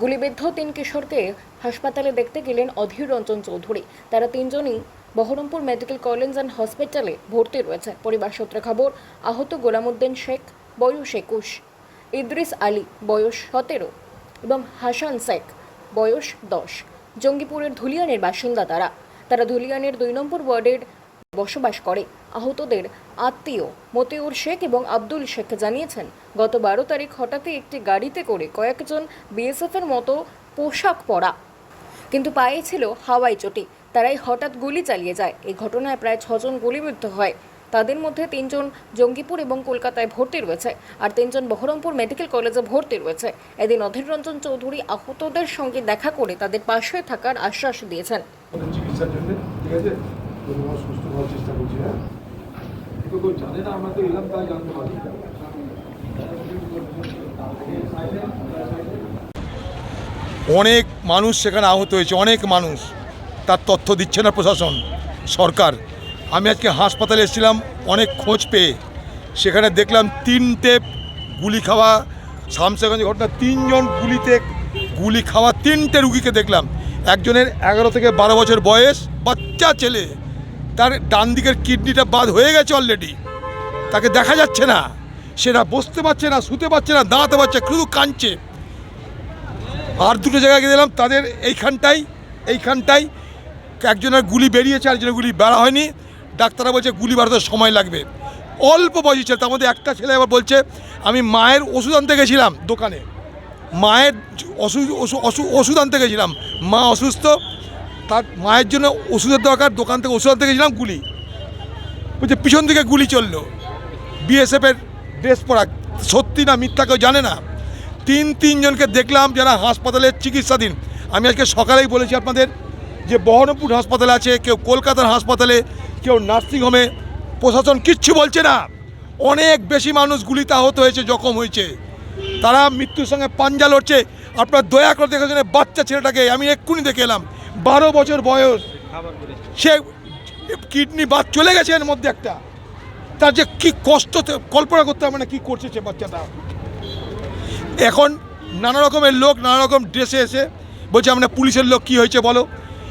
গুলিবিদ্ধ তিন কিশোরকে হাসপাতালে দেখতে গেলেন অধীর রঞ্জন চৌধুরী। তারা তিনজনই বহরমপুর মেডিকেল কলেজ অ্যান্ড হসপিটালে ভর্তি রয়েছে। পরিবার সূত্রে খবর, আহত গোলামউদ্দিন শেখ, বয়স একুশ, ইদ্রিস আলী, বয়স সতেরো এবং হাসান শেখ, বয়স দশ। জঙ্গিপুরের ধুলিয়ানের বাসিন্দা তারা। তারা ধুলিয়ানের দুই নম্বর ওয়ার্ডের বসবাস করে। আহতদের আত্মীয় মতিউর শেখ এবং আব্দুল শেখ জানিয়েছেন, গত বারো তারিখ হঠাৎই একটি গাড়িতে করে কয়েকজন বিএসএফের মতো পোশাক পরা। কিন্তু পায়ে ছিল হাওয়াই চটি। তারাই হঠাৎ গুলি চালিয়ে যায়। এই ঘটনায় প্রায় ছজন গুলিবিদ্ধ হয়। তাদের মধ্যে তিনজন জঙ্গিপুর এবং কলকাতায় ভর্তি রয়েছে আর তিনজন বহরমপুর মেডিকেল কলেজে ভর্তি রয়েছে। এদিন অধীর রঞ্জন চৌধুরী আহতদের সঙ্গে দেখা করে তাদের পাশে থাকার আশ্বাস দিয়েছেন। তোমার সুস্থ হওয়ার চেষ্টা করছি হ্যাঁ? কেউ জানে না আমরা তো এলাম তাই জানতে পারি। অনেক মানুষ সেখানে আহত হয়েছে অনেক মানুষ। তার তথ্য দিচ্ছে না প্রশাসন সরকার। আমি আজকে হাসপাতালে এসেছিলাম অনেক খোঁজ পেয়ে। সেখানে দেখলাম তিনটে গুলি খাওয়া শামসাগঞ্জ ঘটনা তিনজন গুলিতে গুলি খাওয়া তিনটে রুগীকে দেখলাম। একজনের এগারো থেকে বারো বছর বয়স বাচ্চা ছেলে। তার ডান দিকের কিডনিটা বাদ হয়ে গেছে অলরেডি তাকে দেখা যাচ্ছে না। সেটা বসতে পারছে না, শুতে পারছে না, দাঁড়াতে পারছে শুধু কাঁদছে। আর দুটো জায়গায় গেলাম তাদের এইখানটাই এইখানটাই একজনের গুলি বেরিয়েছে, আরেকজনের গুলি বেড়া হয়নি। ডাক্তাররা বলছে, গুলি বাড়াতে সময় লাগবে। অল্প বয়সী ছেলে, তার মধ্যে একটা ছেলে আবার বলছে, আমি মায়ের ওষুধ আনতে গেছিলাম দোকানে। মায়ের ওষুধ ওষুধ আনতে গেছিলাম। মা অসুস্থ তার মায়ের জন্য ওষুধের দরকার, দোকান থেকে ওষুধ আনতে গেছিলাম, গুলি। বলছে, পিছন দিকে গুলি চলল। বিএসএফের ড্রেস পরা, সত্যি না মিথ্যা কেউ জানে না। তিন, তিনজনকে দেখলাম যারা হাসপাতালে চিকিৎসাধীন। আমি আজকে সকালেই বলেছি আপনাদের যে বহরমপুর হাসপাতালে আছে, কেউ কলকাতার হাসপাতালে, কেউ নার্সিংহোমে, প্রশাসন কিচ্ছু বলছে না। অনেক বেশি মানুষ গুলিতে আহত হয়েছে, জখম হয়েছে। তারা মৃত্যুর সঙ্গে পাঞ্জা লড়ছে। আপনার দয়া করে দেখেছেন বাচ্চা ছেলেটাকে, আমি এক্ষুনি দেখে এলাম। বারো বছর বয়স। সে কিডনি বাদ চলে গেছে এর মধ্যে একটা। তার যে কি কষ্ট কল্পনা করতে হবে না কি করছে সে বাচ্চাটা। এখন নানা রকমের লোক নানা রকম ড্রেসে এসে বলছে আমরা পুলিশের লোক কি হয়েছে বলো?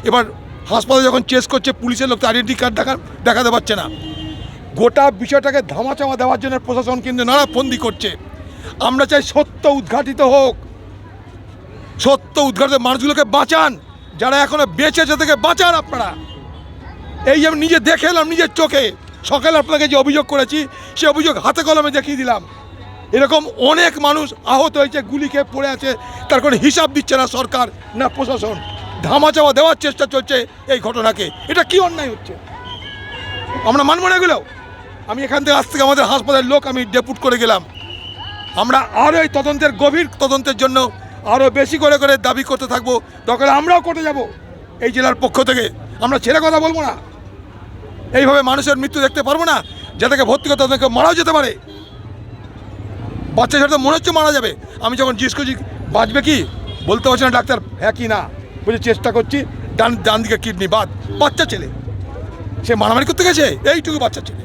এবার হাসপাতালে যখন চেস করছে পুলিশের লোক তো আইডেন্টি কার্ড দেখা দেখাতে পারছে না। গোটা বিষয়টাকে ধামাচামা দেওয়ার জন্য প্রশাসন কিন্তু নানা ফন্দি করছে। আমরা চাই সত্য উদ্ঘাটিত হোক। সত্য উদ্ঘাটিত মানুষগুলোকে বাঁচান। যারা এখনও বেঁচে আছে থেকে বাঁচান আপনারা। এই যে আমি নিজে দেখে এলাম, নিজের চোখে। সকালে আপনাকে যে অভিযোগ করেছি, সে অভিযোগ হাতে কলমে দেখিয়ে দিলাম। এরকম অনেক মানুষ আহত হয়েছে, গুলি খেয়ে পড়ে আছে। তার কোনো হিসাব দিচ্ছে না সরকার, না প্রশাসন। ধামাচাপা দেওয়ার চেষ্টা চলছে এই ঘটনাকে। এটা কি অন্যায় হচ্ছে? আমরা মানব না এগুলো। আমি এখান থেকে আজ থেকে আমাদের হাসপাতালের লোক আমি ডেপুট করে গেলাম। আমরা আরও এই তদন্তের গভীর তদন্তের জন্য আরও বেশি করে করে দাবি করতে থাকব। হলে আমরাও করতে যাব এই জেলার পক্ষ থেকে। আমরা ছেড়ে কথা বলব না। এইভাবে মানুষের মৃত্যু দেখতে পারব না, যাদেরকে ভর্তি করতে তাদেরকে মারাও যেতে পারে। বাচ্চা তো মনে হচ্ছে মারা যাবে। আমি যখন জিজ্ঞেস করছি, বাঁচবে কি? বলতে পারছি না, ডাক্তার হ্যাঁ কি না? বলছি, চেষ্টা করছি, ডান ডান দিকে কিডনি বাদ। বাচ্চা ছেলে, সে মারামারি করতে গেছে? এইটুকু বাচ্চা ছেলে।